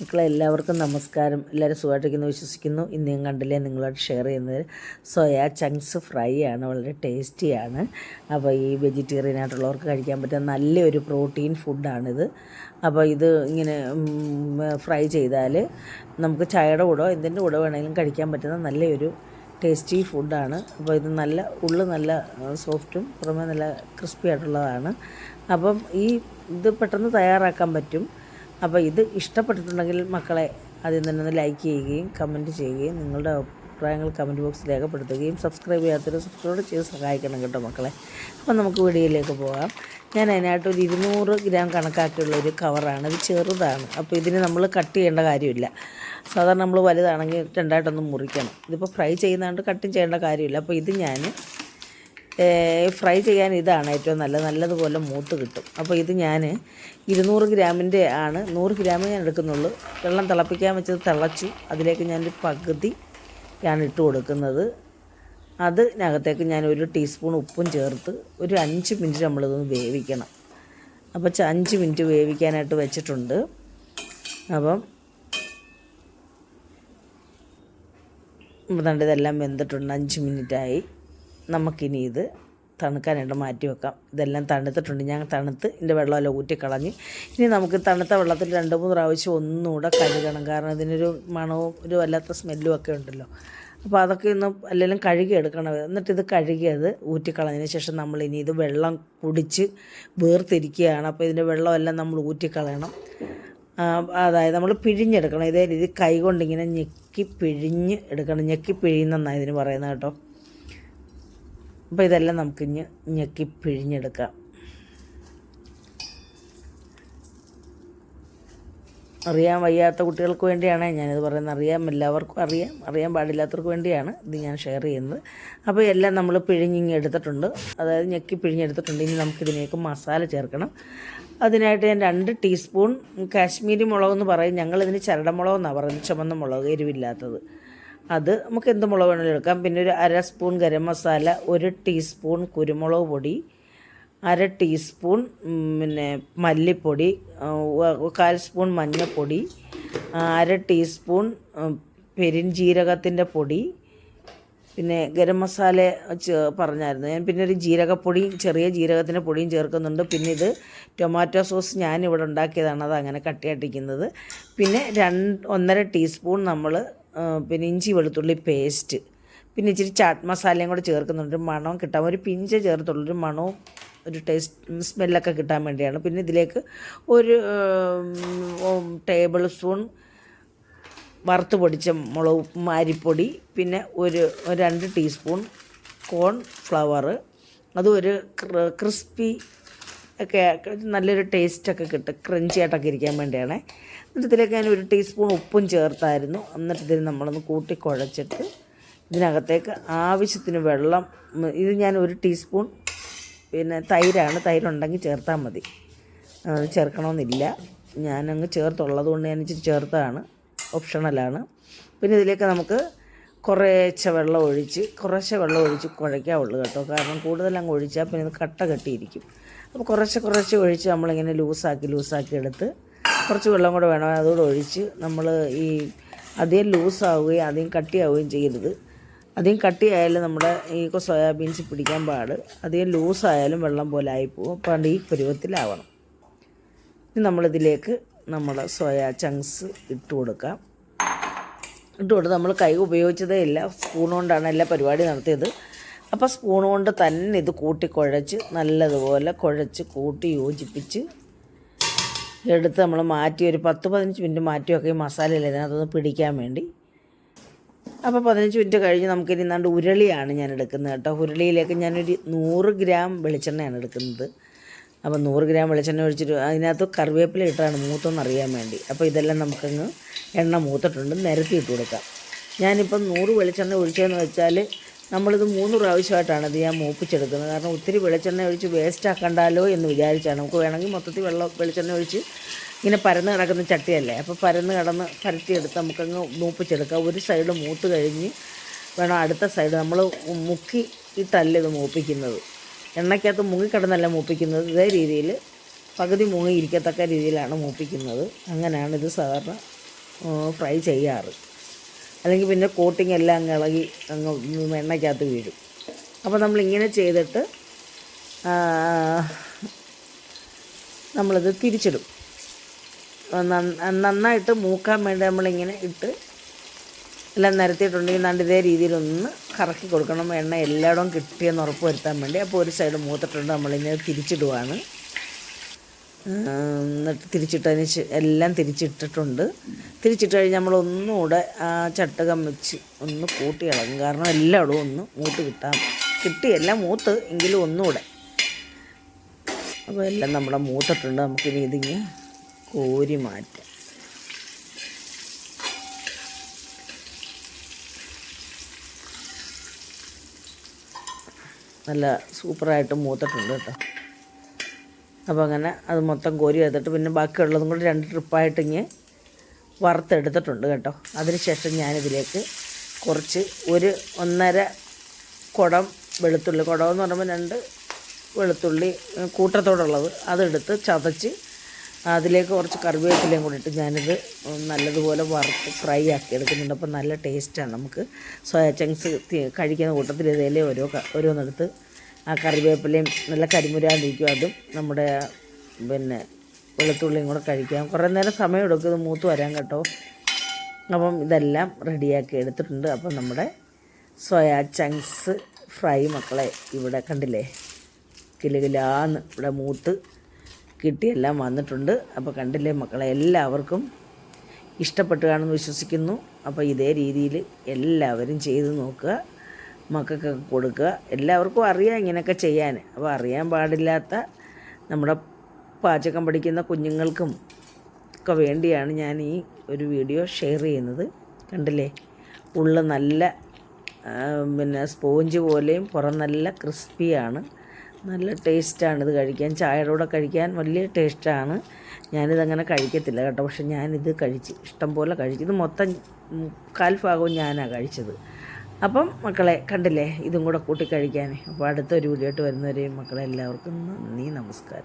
മക്കളെ എല്ലാവർക്കും നമസ്കാരം. എല്ലാവരും സുഖമായിട്ടിരിക്കുന്നു വിശ്വസിക്കുന്നു. ഇന്ന് ഞാൻ കണ്ടില്ലേ നിങ്ങളോട് ഷെയർ ചെയ്യുന്നത് സോയാ ചങ്ക്സ് ഫ്രൈ ആണ്. വളരെ ടേസ്റ്റിയാണ് അപ്പോൾ ഈ വെജിറ്റേറിയൻ ആയിട്ടുള്ളവർക്ക് കഴിക്കാൻ പറ്റുന്ന നല്ലൊരു പ്രോട്ടീൻ ഫുഡാണിത് അപ്പോൾ ഇത് ഇങ്ങനെ ഫ്രൈ ചെയ്താൽ നമുക്ക് ചായയുടെ കൂടോ എന്തിന്റെ കൂടെ വേണമെങ്കിലും കഴിക്കാൻ പറ്റുന്ന നല്ലൊരു ടേസ്റ്റി ഫുഡാണ് അപ്പോൾ ഇത് നല്ല ഉള്ളു നല്ല സോഫ്റ്റും പുറമെ നല്ല ക്രിസ്പി ആയിട്ടുള്ളതാണ്. അപ്പം ഈ ഇത് പെട്ടെന്ന് തയ്യാറാക്കാൻ പറ്റും. അപ്പോൾ ഇത് ഇഷ്ടപ്പെട്ടിട്ടുണ്ടെങ്കിൽ മക്കളെ ആദ്യം തന്നെ ഒന്ന് ലൈക്ക് ചെയ്യുകയും കമന്റ് ചെയ്യുകയും നിങ്ങളുടെ അഭിപ്രായങ്ങൾ കമന്റ് ബോക്സിൽ രേഖപ്പെടുത്തുകയും സബ്സ്ക്രൈബ് ചെയ്യാത്തവർ സബ്സ്ക്രൈബ് ചെയ്ത് സഹായിക്കണം കേട്ടോ മക്കളെ. അപ്പോൾ നമുക്ക് വീഡിയോയിലേക്ക് പോകാം. ഞാൻ അതിനായിട്ട് ഒരു ഇരുന്നൂറ് ഗ്രാം കണക്കാക്കിയുള്ള ഒരു കവറാണ് ഇത് ചെറുതാണ്. അപ്പോൾ ഇതിന് നമ്മൾ കട്ട് ചെയ്യേണ്ട കാര്യമില്ല. സാധാരണ നമ്മൾ വലുതാണെങ്കിൽ രണ്ടായിട്ടൊന്ന് മുറിക്കണം. ഇതിപ്പോൾ ഫ്രൈ ചെയ്യുന്നതുകൊണ്ട് കട്ടും ചെയ്യേണ്ട കാര്യമില്ല. അപ്പോൾ ഇത് ഞാൻ ഫ്രൈ ചെയ്യാൻ ഇതാണ് ഏറ്റവും നല്ലത്. നല്ലതുപോലെ മൂത്ത് കിട്ടും. അപ്പോൾ ഇത് ഞാൻ ഇരുന്നൂറ് ഗ്രാമിന്റെ ആണ്. നൂറ് ഗ്രാമേ ഞാൻ എടുക്കുന്നുള്ളൂ. വെള്ളം തിളപ്പിക്കാൻ വെച്ചത് തിളച്ചു. അതിലേക്ക് ഞാനൊരു പകുതി ഞാൻ ഇട്ട് കൊടുക്കുന്നത്. അതിനകത്തേക്ക് ഞാൻ ഒരു ടീസ്പൂൺ ഉപ്പും ചേർത്ത് ഒരു അഞ്ച് മിനിറ്റ് നമ്മളിതൊന്ന് വേവിക്കണം. അപ്പോൾ അഞ്ച് മിനിറ്റ് വേവിക്കാനായിട്ട് വെച്ചിട്ടുണ്ട്. അപ്പം ഇതെല്ലാം വെന്തിട്ടുണ്ട്. അഞ്ച് മിനിറ്റായി. നമുക്കിനി ഇത് തണുക്കാനായിട്ട് മാറ്റി വെക്കാം. ഇതെല്ലാം തണുത്തിട്ടുണ്ട്. ഞാൻ തണുത്ത് ഇതിന്റെ വെള്ളമെല്ലാം ഊറ്റിക്കളഞ്ഞ് ഇനി നമുക്ക് തണുത്ത വെള്ളത്തിൽ രണ്ട് മൂന്ന് പ്രാവശ്യം ഒന്നുകൂടെ കഴുകണം. കാരണം ഇതിനൊരു മണവും ഒരു വല്ലാത്ത സ്മെല്ലും ഒക്കെ ഉണ്ടല്ലോ. അപ്പോൾ അതൊക്കെ ഒന്ന് എല്ലാവരും കഴുകി എടുക്കണം. എന്നിട്ട് ഇത് കഴുകിയത് ഊറ്റിക്കളഞ്ഞതിന് ശേഷം നമ്മൾ ഇനി ഇത് വെള്ളം കുടിച്ച് വേർതിരിക്കുകയാണ്. അപ്പോൾ ഇതിന്റെ വെള്ളമെല്ലാം നമ്മൾ ഊറ്റിക്കളയണം. അതായത് നമ്മൾ പിഴിഞ്ഞെടുക്കണം. ഇതേ രീതി കൈ കൊണ്ടിങ്ങനെ ഞെക്കി പിഴിഞ്ഞ് എടുക്കണം. ഞെക്കി പിഴിയുന്നെന്നാണ് ഇതിന് പറയുന്നത് കേട്ടോ? അപ്പോൾ ഇതെല്ലാം നമുക്ക് ഇനി ഞെക്കി പിഴിഞ്ഞെടുക്കാം. അറിയാൻ വയ്യാത്ത കുട്ടികൾക്ക് വേണ്ടിയാണ് ഞാനിത് പറയുന്നത്. അറിയാം എല്ലാവർക്കും അറിയാം അറിയാൻ പാടില്ലാത്തവർക്ക് വേണ്ടിയാണ് ഇത് ഞാൻ ഷെയർ ചെയ്യുന്നത്. അപ്പോൾ എല്ലാം നമ്മൾ പിഴിഞ്ഞിങ്ങി എടുത്തിട്ടുണ്ട്. അതായത് ഞെക്കി പിഴിഞ്ഞെടുത്തിട്ടുണ്ട്. ഇനി നമുക്കിതിനേക്ക് മസാല ചേർക്കണം. അതിനായിട്ട് ഞാൻ രണ്ട് ടീസ്പൂൺ കാശ്മീരി മുളകെന്ന് പറയും. ഞങ്ങളിതിന് ചരടമുളകെന്നാണ് പറയുന്നത്. ചുമന്ന മുളക് എരിവില്ലാത്തത്. അത് നമുക്ക് എന്ത് മുളക് വേണമെങ്കിലും എടുക്കാം. പിന്നെ ഒരു അര സ്പൂൺ ഗരം മസാല ഒരു ടീസ്പൂൺ കുരുമുളക് പൊടി അര ടീസ്പൂൺ പിന്നെ മല്ലിപ്പൊടി കാൽ സ്പൂൺ മഞ്ഞൾപ്പൊടി അര ടീസ്പൂൺ പെരിഞ്ജീരകത്തിന്റെ പൊടി. പിന്നെ ഗരം മസാല പറഞ്ഞായിരുന്നു. ഞാൻ പിന്നെ ഒരു ജീരകപ്പൊടി ചെറിയ ജീരകത്തിന്റെ പൊടിയും ചേർക്കുന്നുണ്ട്. പിന്നെ ഇത് ടൊമാറ്റോ സോസ് ഞാൻ ഞാനിവിടെ ഉണ്ടാക്കിയതാണ്. അത് അങ്ങനെ കട്ടിയാട്ടിക്കുന്നത് പിന്നെ രണ്ട് ഒന്നര ടീസ്പൂൺ നമ്മൾ പിന്നെ ഇഞ്ചി വെളുത്തുള്ളി പേസ്റ്റ് പിന്നെ ഇച്ചിരി ചാട്ട് മസാലയും കൂടെ ചേർക്കുന്നുണ്ട്. മണം കിട്ടാൻ ഒരു പിഞ്ച് ചേർത്തുള്ളൊരു മണവും ഒരു ടേസ്റ്റ് സ്മെല്ലൊക്കെ കിട്ടാൻ വേണ്ടിയാണ്. പിന്നെ ഇതിലേക്ക് ഒരു ടേബിൾ സ്പൂൺ വറുത്ത് പൊടിച്ച മുളക് അരിപ്പൊടി പിന്നെ ഒരു രണ്ട് ടീസ്പൂൺ കോൺ ഫ്ലവർ അതും ഒരു ക്ര- ക്രിസ്പി ഒക്കെ നല്ലൊരു ടേസ്റ്റൊക്കെ കിട്ടും. ക്രഞ്ചി ആയിട്ടൊക്കെ ഇരിക്കാൻ വേണ്ടിയാണ്. എന്നിട്ട് ഇതിലേക്ക് ഞാൻ ഒരു ടീസ്പൂൺ ഉപ്പും ചേർത്തായിരുന്നു. എന്നിട്ട് ഇതിന് നമ്മളൊന്ന് കൂട്ടി കുഴച്ചിട്ട് ഇതിനകത്തേക്ക് ആവശ്യത്തിന് വെള്ളം ഇത് ഞാൻ ഒരു ടീസ്പൂൺ പിന്നെ തൈരാണ്. തൈരുണ്ടെങ്കിൽ ചേർത്താൽ മതി. ചേർക്കണമെന്നില്ല. ഞാനങ്ങ് ചേർത്തുള്ളത് കൊണ്ട് ഞാൻ ഇച്ചിരി ചേർത്താണ്. ഓപ്ഷണലാണ് പിന്നെ ഇതിലേക്ക് നമുക്ക് കുറേശ്ശെ വെള്ളം ഒഴിച്ച് കുറേശ്ശെ വെള്ളം ഒഴിച്ച് കുഴയ്ക്കാവുള്ളൂ കേട്ടോ. കാരണം കൂടുതലങ്ങ് ഒഴിച്ചാൽ പിന്നെ ഇത് കട്ട കെട്ടിയിരിക്കും. അപ്പോൾ കുറച്ച് കുറച്ച് ഒഴിച്ച് നമ്മളിങ്ങനെ ലൂസാക്കി ലൂസാക്കി എടുത്ത് കുറച്ച് വെള്ളം കൂടെ വേണം. അതുകൂടെ ഒഴിച്ച് നമ്മൾ ഈ അധികം ലൂസാവുകയും അധികം കട്ടിയാവുകയും ചെയ്യരുത്. അധികം കട്ടിയായാലും നമ്മുടെ ഈ സോയാബീൻസ് പിടിക്കാൻ പാട്. അധികം ലൂസായാലും വെള്ളം പോലെ ആയിപ്പോവും. അപ്പോൾ ഈ പരുവത്തിലാവണം. ഇനി നമ്മളിതിലേക്ക് നമ്മുടെ സോയ ചങ്ക്സ് ഇട്ട് കൊടുക്കാം. ഇട്ട് കൊടുത്ത് നമ്മൾ കൈ ഉപയോഗിച്ചതേ ഇല്ല. സ്പൂൺ കൊണ്ടാണ് എല്ലാ പരിപാടി നടത്തിയത്. അപ്പോൾ സ്പൂൺ കൊണ്ട് തന്നെ ഇത് കൂട്ടി കുഴച്ച് നല്ലതുപോലെ കുഴച്ച് കൂട്ടി യോജിപ്പിച്ച് എടുത്ത് നമ്മൾ മാറ്റി ഒരു പത്ത് പതിനഞ്ച് മിനിറ്റ് മാറ്റി വെക്കുക ഈ മസാലയിൽ ഇതിനകത്തൊന്ന് പിടിക്കാൻ വേണ്ടി. അപ്പോൾ പതിനഞ്ച് മിനിറ്റ് കഴിഞ്ഞ് നമുക്കിനി ഇന്നാണ്ട് ഉരുളിയാണ് ഞാൻ എടുക്കുന്നത് കേട്ടോ. ഉരുളിയിലേക്ക് ഞാനൊരു നൂറ് ഗ്രാം വെളിച്ചെണ്ണയാണ് എടുക്കുന്നത്. അപ്പോൾ നൂറ് ഗ്രാം വെളിച്ചെണ്ണ ഒഴിച്ചിട്ട് അതിനകത്ത് കറിവേപ്പില ഇട്ടാണ് മൂത്തെന്ന് അറിയാൻ വേണ്ടി. അപ്പോൾ ഇതെല്ലാം നമുക്കങ്ങ് എണ്ണ മൂത്തിട്ടുണ്ട് നിരത്തി ഇട്ട് കൊടുക്കാം. ഞാനിപ്പം നൂറ് വെളിച്ചെണ്ണ ഒഴിച്ചതെന്ന് വെച്ചാൽ നമ്മളിത് മൂന്ന് പ്രാവശ്യമായിട്ടാണ് ഇത് ഞാൻ മൂപ്പിച്ചെടുക്കുന്നത്. കാരണം ഒത്തിരി വെളിച്ചെണ്ണ ഒഴിച്ച് വേസ്റ്റ് ആക്കണ്ടല്ലോ എന്ന് വിചാരിച്ചാണ്. നമുക്ക് വേണമെങ്കിൽ മൊത്തത്തിൽ വെള്ളം വെളിച്ചെണ്ണ ഒഴിച്ച് ഇങ്ങനെ പരന്ന് കിടക്കുന്ന ചട്ടിയല്ലേ? അപ്പോൾ പരന്ന് കിടന്ന് പരത്തിയെടുത്ത് നമുക്കങ്ങ് മൂപ്പിച്ചെടുക്കാം. ഒരു സൈഡ് മൂത്ത് കഴിഞ്ഞ് വേണം അടുത്ത സൈഡ് നമ്മൾ മുക്കി ഇട്ടല്ല ഇത് മൂപ്പിക്കുന്നത്. എണ്ണയ്ക്കകത്ത് മുങ്ങിക്കിടന്നല്ല മൂപ്പിക്കുന്നത്. ഇതേ രീതിയിൽ പകുതി മുങ്ങി ഇരിക്കത്തക്ക രീതിയിലാണ് മൂപ്പിക്കുന്നത്. അങ്ങനെയാണ് ഇത് സാധാരണ ഫ്രൈ ചെയ്യാറ്. അല്ലെങ്കിൽ പിന്നെ കോട്ടിങ് എല്ലാം അങ്ങ് ഇളകി അങ്ങ് എണ്ണയ്ക്കകത്ത് വീഴും. അപ്പോൾ നമ്മളിങ്ങനെ ചെയ്തിട്ട് നമ്മളിത് തിരിച്ചിടും. നന്ന- നന്നായിട്ട് മൂക്കാൻ വേണ്ടി നമ്മളിങ്ങനെ ഇട്ട് എല്ലാം നിരത്തിയിട്ടുണ്ടെങ്കിൽ നല്ല ഇതേ രീതിയിലൊന്ന് കറക്കി കൊടുക്കണം. എണ്ണ എല്ലായിടവും കിട്ടിയെന്ന് ഉറപ്പ് വരുത്താൻ വേണ്ടി. അപ്പോൾ ഒരു സൈഡ് മൂത്തിട്ടുണ്ട്. നമ്മളിങ്ങനെ തിരിച്ചിടുവാണ്. എന്നിട്ട് തിരിച്ചിട്ടതിന് എല്ലാം തിരിച്ചിട്ടിട്ടുണ്ട്. തിരിച്ചിട്ട് കഴിഞ്ഞ് നമ്മൾ ഒന്നുകൂടെ ആ ചട്ടകം വെച്ച് ഒന്ന് കൂട്ടി ഇളകും കാരണം എല്ലായിടും ഒന്ന് മൂത്ത് കിട്ടാൻ കിട്ടിയല്ല മൂത്ത് എങ്കിലും ഒന്നുകൂടെ. അപ്പോൾ എല്ലാം നമ്മുടെ മൂത്തിട്ടുണ്ട്. നമുക്കിനി ഇതിങ്ങ് കോരി മാറ്റാം. നല്ല സൂപ്പറായിട്ട് മൂത്തിട്ടുണ്ട് കേട്ടോ. അപ്പോൾ അങ്ങനെ അത് മൊത്തം കോരി എടുത്തിട്ട് പിന്നെ ബാക്കിയുള്ളതും കൂടി രണ്ട് ട്രിപ്പായിട്ട് ഇങ്ങനെ വറുത്തെടുത്തിട്ടുണ്ട് കേട്ടോ. അതിനുശേഷം ഞാനിതിലേക്ക് കുറച്ച് ഒരു ഒന്നര കുടം വെളുത്തുള്ളി കുടം എന്ന് പറയുമ്പോൾ രണ്ട് വെളുത്തുള്ളി കൂട്ടത്തോടുള്ളത് അതെടുത്ത് ചതച്ച് അതിലേക്ക് കുറച്ച് കറിവേപ്പിലയും കൂടി ഇട്ട് ഞാനിത് നല്ലതുപോലെ വറുത്ത് ഫ്രൈ ആക്കി എടുക്കുന്നുണ്ട്. അപ്പോൾ നല്ല ടേസ്റ്റാണ് നമുക്ക്. സോയ ചങ്ക്സ് കഴിക്കുന്ന കൂട്ടത്തിൽ ഇതേലേ ഓരോ ഓരോന്നെടുത്ത് ആ കറിവേപ്പിലയും നല്ല കരിമുരാതിരിക്കും അതും നമ്മുടെ പിന്നെ വെളുത്തുള്ളിയും കൂടെ കഴിക്കാം. കുറേ നേരം സമയം എടുക്കും ഇത് മൂത്ത് വരാൻ കേട്ടോ. അപ്പം ഇതെല്ലാം റെഡിയാക്കി എടുത്തിട്ടുണ്ട്. അപ്പം നമ്മുടെ സോയാ ചങ്ക്സ് ഫ്രൈ മക്കളെ ഇവിടെ കണ്ടില്ലേ? കിലുകിലാന്ന് ഇവിടെ മൂത്ത് കിട്ടിയെല്ലാം വന്നിട്ടുണ്ട്. അപ്പോൾ കണ്ടില്ലേ മക്കളെ? എല്ലാവർക്കും ഇഷ്ടപ്പെട്ടു കാണുമെന്ന് വിശ്വസിക്കുന്നു. അപ്പോൾ ഇതേ രീതിയിൽ എല്ലാവരും ചെയ്ത് നോക്കുക. മക്കൾക്കൊക്കെ കൊടുക്കുക. എല്ലാവർക്കും അറിയാം ഇങ്ങനെയൊക്കെ ചെയ്യാൻ. അപ്പോൾ അറിയാൻ പാടില്ലാത്ത നമ്മുടെ പാചകം പഠിക്കുന്ന കുഞ്ഞുങ്ങൾക്കും ഒക്കെ വേണ്ടിയാണ് ഞാൻ ഈ ഒരു വീഡിയോ ഷെയർ ചെയ്യുന്നത്. കണ്ടില്ലേ? ഉള്ള നല്ല പിന്നെ സ്പോഞ്ച് പോലെയും പുറം നല്ല ക്രിസ്പിയാണ്. നല്ല ടേസ്റ്റാണ് ഇത് കഴിക്കാൻ. ചായയുടെ കൂടെ കഴിക്കാൻ വലിയ ടേസ്റ്റാണ്. ഞാനിതങ്ങനെ കഴിക്കത്തില്ല കേട്ടോ. പക്ഷെ ഞാനിത് കഴിച്ച് ഇഷ്ടം പോലെ കഴിച്ചു ഇത് മൊത്തം ഉം, കാൽ ഭാഗവും ഞാനാണ് കഴിച്ചത്. അപ്പം മക്കളെ കണ്ടില്ലേ? ഇതും കൂടെ കൂട്ടി കഴിക്കാൻ അപ്പോൾ അടുത്തൊരു വീഡിയോ ആയിട്ട് വരുന്നവരെയും മക്കളെ എല്ലാവർക്കും നന്ദി നമസ്കാരം.